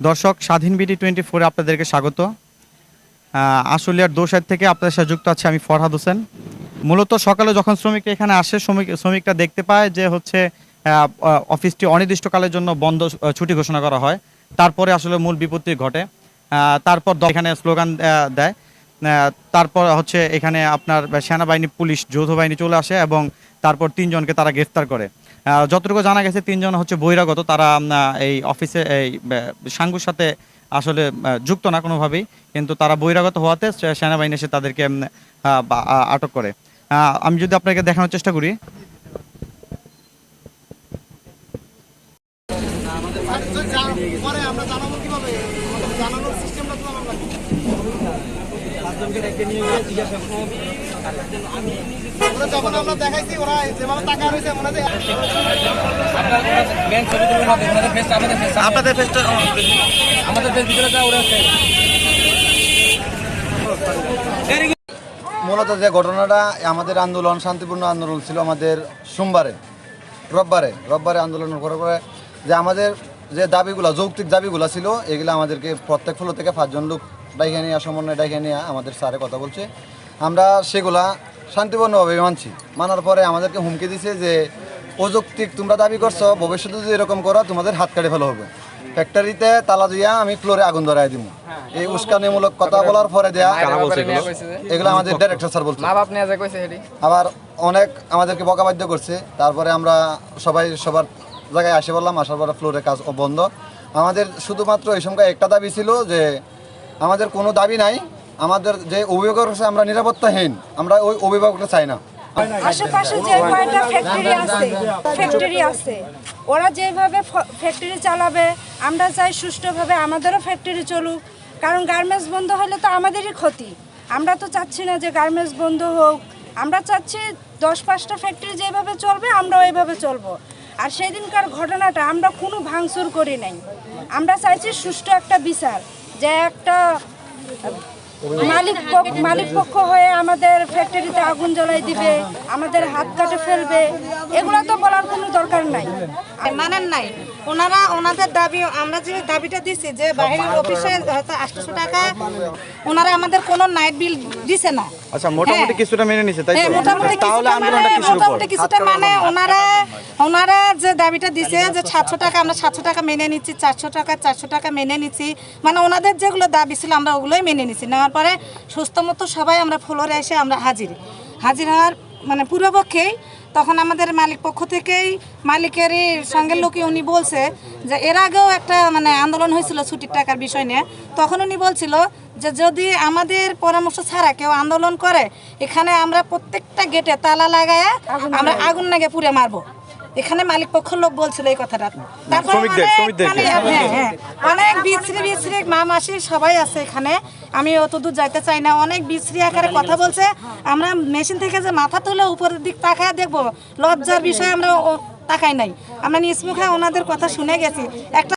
দর্শক, স্বাধীন BD twenty ফোরে আপনাদেরকে স্বাগত। আশুলিয়ার দোসাইড থেকে আপনাদের সাথে যুক্ত আছে আমি ফরহাদ হোসেন। মূলত সকালে যখন শ্রমিকরা এখানে আসে, শ্রমিক শ্রমিকরা দেখতে পায় যে হচ্ছে অফিসটি অনির্দিষ্টকালের জন্য বন্ধ ছুটি ঘোষণা করা হয়। তারপরে আসলে মূল বিপত্তি ঘটে। তারপর এখানে স্লোগান দেয়। তারপর হচ্ছে এখানে আপনার সেনাবাহিনী, পুলিশ যৌথ বাহিনী চলে আসে এবং তারপর তিনজনকে তারা গ্রেফতার করে। যতটুকু জানা গেছে, তিনজন হচ্ছে বহিরাগত। তারা এই অফিসে, এই সাঙ্গুর সাথে আসলে যুক্ত না কোনোভাবেই। কিন্তু তারা বহিরাগত হওয়াতে সেনাবাহিনী এসে তাদেরকে আটক করে। আমি যদি আপনাকে দেখানোর চেষ্টা করি। পরে আমরা জানাব কীভাবে জানানোর সিস্টেমটা তো আমার লাগবে ওরা যখন আমরা দেখাইছি ওরা যেভাবে টাকা রয়েছে মনে আপনাদের ফেসটা আমাদের দেশ ভিতরে যা ওরা মূলত যে ঘটনাটা আমাদের আন্দোলন শান্তিপূর্ণ আন্দোলন ছিল আমাদের সোমবারে রোববারে রোববারে আন্দোলনের পরে পরে যে আমাদের যে দাবিগুলো যৌক্তিক দাবিগুলো ছিল এগুলো আমাদেরকে প্রত্যেক ফ্লোর থেকে পাঁচজন লোক ডাইকে নিয়ে সমন্বয় ডাইকে নিয়ে আমাদের স্যারে কথা বলছে। আমরা সেগুলা শান্তিপূর্ণভাবে মানছি। মানার পরে আমাদেরকে হুমকি দিছে যে অযৌক্তিক তোমরা দাবি করছ ভবিষ্যতে যদি এরকম করো তোমাদের হাত কাটে ফেলা হবে। ফ্যাক্টরিতে তালা দিয়া আমি ফ্লোরে আগুন ধরাই দিব এই উস্কানিমূলক কথা বলার পরে দেয়া এগুলো। আমাদের ডাইরেক্টর স্যার বলছে। মা বাপ নিয়ে যায় কইছে হেডি আবার অনেক আমাদেরকে বকাবাদ্য করছে। তারপরে আমরা সবাই সবার জায়গায় আসে বললাম আসার পরে ফ্লোরে কাজ বন্ধ। আমাদের শুধুমাত্র এই সময় একটা দাবি ছিল যে আমাদের কোনো দাবি নাই। আমাদের যে অভিভাবক আছে, আমরা নিরাপত্তাহীন। আমরা ওই অভিভাবকটা চাই না। আশেপাশে যে ফ্যাক্টরি আছে ফ্যাক্টরি আছে, ওরা যেভাবে ফ্যাক্টরি চালাবে, আমরা চাই সুষ্ঠুভাবে আমাদেরও ফ্যাক্টরি চলুক। কারণ গার্মেন্টস বন্ধ হলে তো আমাদেরই ক্ষতি। আমরা তো চাচ্ছি না যে গার্মেন্টস বন্ধ হোক। আমরা চাচ্ছি দশ পাঁচটা ফ্যাক্টরি যেভাবে চলবে আমরা ওইভাবে চলবো। আর সেদিনকার ঘটনাটা আমরা কোনো ভাঙচুর করি নাই। আমরা চাইছি সুষ্ঠু একটা বিচার। যে একটা মালিক পক্ষ- মালিক পক্ষ হয়ে আমাদের ফ্যাক্টরিতে আগুন জ্বলাই দিবে আমাদের হাত কাটে ফেলবে এগুলো তো বলার কোনো দরকার নাই। মানেন নাই। ওনারা ওনাদের দাবি আমরা যে দাবিটা দিছি যে বাইরের অফিসে হয়তো আটশো টাকা ওনারা আমাদের কোনো নাইট বিল দিছে না। আচ্ছা মোটামুটি হ্যাঁ। কিছুটা মেনে নিছে তাই হ্যাঁ, মোটামুটি কিছুটা মানে- মোটামুটি কিছুটা মানে ওনারা ওনারা যে দাবিটা দিছে যে সাতশো টাকা আমরা সাতশো টাকা মেনে নিচ্ছি চারশো টাকা চারশো টাকা মেনে নিচ্ছি মানে ওনাদের যেগুলো দাবি ছিল আমরা ওগুলোই মেনে নিচ্ছি। নেওয়ার পরে সুস্থ মতো সবাই আমরা ফ্লোরে এসে আমরা হাজির। হাজির হওয়ার মানে পূর্বপক্ষেই তখন আমাদের মালিক পক্ষ থেকেই মালিকেরই সঙ্গে লোকই উনি বলছে যে এর আগেও একটা মানে আন্দোলন হয়েছিল ছুটির টাকার বিষয় নিয়ে। তখন উনি বলছিল যে যদি আমাদের পরামর্শ ছাড়া কেউ আন্দোলন করে এখানে আমরা প্রত্যেকটা গেটে তালা লাগায়া আমরা আগুন লাগে পুড়ে মারবো। এখানে মালিক পক্ষ লোক বলছিল এই কথাটা। তারপরে অনেক- বিশ্রী মানে হ্যাঁ, হ্যাঁ, বিচ্ছিরি বিচ্ছিরি মা মাসি সবাই আছে এখানে। আমি অত দূর যাইতে চাই না। অনেক বিশ্রী আকারে কথা বলছে। আমরা মেশিন থেকে যে মাথা তুলে উপরের দিক তাকায় দেখব। লজ্জার বিষয়ে আমরা তাকাই নাই। আমরা নিজ মুখে ওনাদের কথা শুনে গেছি। একটা